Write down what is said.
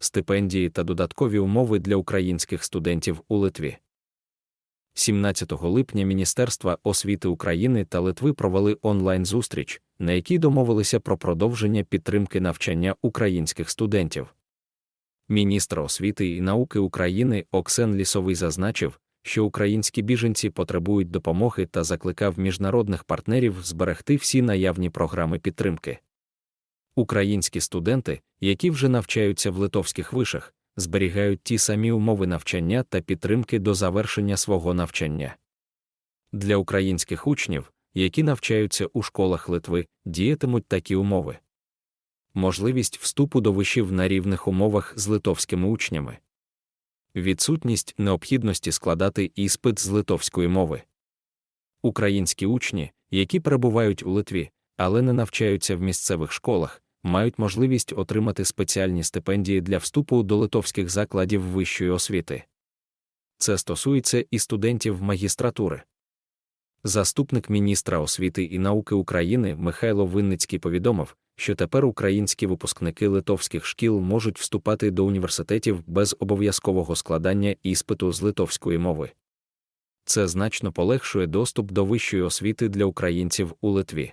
стипендії та додаткові умови для українських студентів у Литві. 17 липня Міністерства освіти України та Литви провели онлайн-зустріч, на якій домовилися про продовження підтримки навчання українських студентів. Міністр освіти і науки України Оксен Лісовий зазначив, що українські біженці потребують допомоги та закликав міжнародних партнерів зберегти всі наявні програми підтримки. Українські студенти, які вже навчаються в литовських вишах, зберігають ті самі умови навчання та підтримки до завершення свого навчання. Для українських учнів, які навчаються у школах Литви, діятимуть такі умови. Можливість вступу до вишів на рівних умовах з литовськими учнями. Відсутність необхідності складати іспит з литовської мови. Українські учні, які перебувають у Литві, але не навчаються в місцевих школах, мають можливість отримати спеціальні стипендії для вступу до литовських закладів вищої освіти. Це стосується і студентів магістратури. Заступник міністра освіти і науки України Михайло Винницький повідомив, що тепер українські випускники литовських шкіл можуть вступати до університетів без обов'язкового складання іспиту з литовської мови. Це значно полегшує доступ до вищої освіти для українців у Литві.